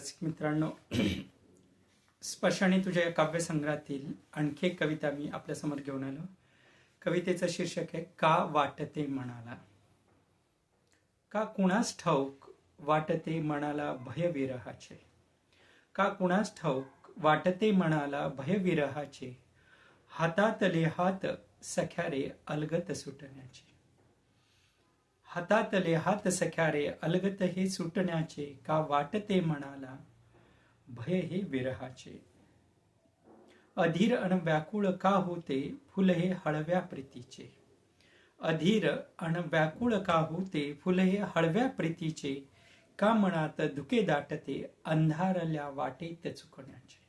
रसिक मित्रांनो स्पर्शाने तुझ्या या काव्यसंग्रहातील आणखी एक कविता मी आपल्यासमोर घेऊन आलो. कवितेचं शीर्षक आहे का वाटते मनाला? का कुणास ठाऊक वाटते मनाला भयविरहाचे? का कुणास ठाऊक वाटते मनाला भयविरहाचे? हातातले हात सख्यारे अलगत सुटण्याचे. हातातले हात सख्यारे अलगत हे सुटण्याचे का वाटते मनाला? भय हे विरहाचे. अधीर अन व्याकुळ का होते फुल हे हळव्या प्रीतीचे? अधीर अन व्याकुळ का होते फुल हे हळव्या प्रीतीचे? का मनात धुके दाटते अंधारल्या वाटेत चुकण्याचे?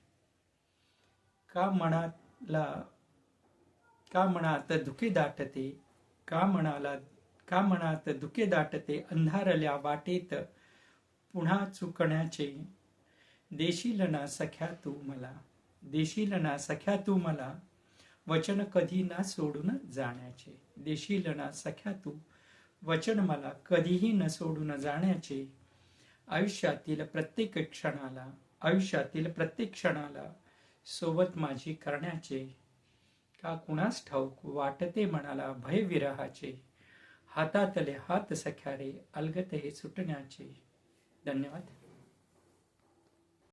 का मनाला का मनात धुके दाटते? का मनाला का मनात दुखे दाटते अंधारल्या वाटेत पुन्हा चुकण्याचे. देशील ना सख्या तू मला देशील ना सख्या तू मला वचन कधी ना सोडून जाण्याचे. देशील ना सख्या तू वचन मला कधीही न सोडून जाण्याचे. आयुष्यातील प्रत्येक क्षणाला आयुष्यातील प्रत्येक क्षणाला सोबत माझी करण्याचे. का कुणास ठाऊक वाटते मनाला भय विरहाचे हातातले हात सख्यारे अलगत हे सुटण्याचे. धन्यवाद.